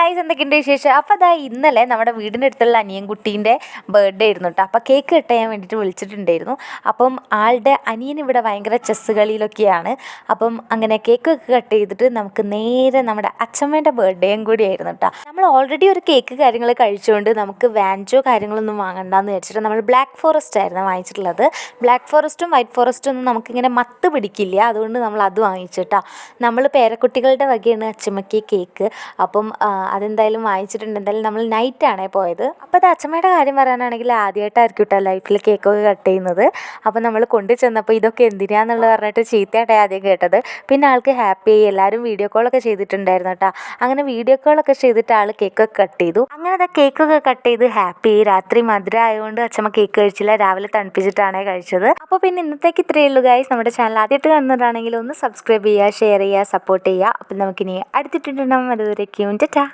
Guys എന്തൊക്കെയുണ്ട് വിശേഷം? അപ്പോൾ അതാ ഇന്നലെ നമ്മുടെ വീടിന്റെ അടുത്തുള്ള അനിയൻകുട്ടീന്റെ ബർത്ത്ഡേ ആയിരുന്നു കേട്ടോ അപ്പോൾ കേക്ക് കട്ട് ചെയ്യാൻ വേണ്ടിയിട്ട് വിളിച്ചിട്ടുണ്ടായിരുന്നു. അപ്പം ആളുടെ അനിയൻ ഇവിടെ ഭയങ്കര ചെസ്സ് കളിയിലൊക്കെയാണ്. അപ്പം അങ്ങനെ കേക്ക് ഒക്കെ കട്ട് ചെയ്തിട്ട് നമുക്ക് നേരെ നമ്മുടെ അച്ഛമ്മേന്റെ ബർത്ത്ഡേയും കൂടി ആയിരുന്നു കേട്ടോ നമ്മൾ ഓൾറെഡി ഒരു കേക്ക് കാര്യങ്ങൾ കഴിച്ചുകൊണ്ട് നമുക്ക് വാൻചോ കാര്യങ്ങളൊന്നും വാങ്ങണ്ടെന്ന് വെച്ചിട്ട് നമ്മൾ ബ്ലാക്ക് ഫോറസ്റ്റ് ആയിരുന്നു വാങ്ങിച്ചിട്ടുള്ളത്. ബ്ലാക്ക് ഫോറസ്റ്റും വൈറ്റ് ഫോറസ്റ്റും ഒന്നും നമുക്കിങ്ങനെ മത്ത് പിടിക്കില്ല. അതുകൊണ്ട് നമ്മൾ അത് വാങ്ങിച്ചിട്ടാ നമ്മൾ പേരക്കുട്ടികളുടെ വകയാണ് അച്ഛമ്മയ്ക്ക് കേക്ക് അപ്പം അതെന്തായാലും വാങ്ങിച്ചിട്ടുണ്ട്. എന്തായാലും നമ്മൾ നൈറ്റ് നൈറ്റാണേ പോയത്. അപ്പോൾ അത് അച്ഛമ്മയുടെ കാര്യം പറയാനാണെങ്കിൽ ആദ്യമായിട്ടായിരിക്കും കേട്ടോ ലൈഫിൽ കേക്കൊക്കെ കട്ട് ചെയ്യുന്നത്. അപ്പോൾ നമ്മൾ കൊണ്ടു ചെന്നപ്പോൾ ഇതൊക്കെ എന്തിനാന്നുള്ളത് പറഞ്ഞിട്ട് ചീത്തയായിട്ടാണ് ആദ്യം കേട്ടത്. പിന്നെ ആൾക്ക് ഹാപ്പി ആയി. എല്ലാവരും വീഡിയോ കോളൊക്കെ ചെയ്തിട്ടുണ്ടായിരുന്നു കേട്ടോ അങ്ങനെ വീഡിയോ കോളൊക്കെ ചെയ്തിട്ട് ആൾ കേക്കൊക്കെ കട്ട് ചെയ്തു. അങ്ങനെ അത് കേക്കൊക്കെ കട്ട് ചെയ്ത് ഹാപ്പി രാത്രി മധുര ആയതുകൊണ്ട് അച്ഛമ്മ കേക്ക് കഴിച്ചില്ല. രാവിലെ തണുപ്പിച്ചിട്ടാണ് കഴിച്ചത്. അപ്പോൾ പിന്നെ ഇന്നത്തേക്ക് ഇത്രയേ ഉള്ളൂ ഗായ്സ് നമ്മുടെ ചാനൽ ആദ്യമായിട്ട് കാണുന്നതാണെങ്കിൽ ഒന്ന് സബ്സ്ക്രൈബ് ചെയ്യുക ഷെയർ ചെയ്യുക സപ്പോർട്ട് ചെയ്യുക. അപ്പം നമുക്കിനി അടുത്തിട്ടുണ്ടാകും അതുവരേക്കും ടാ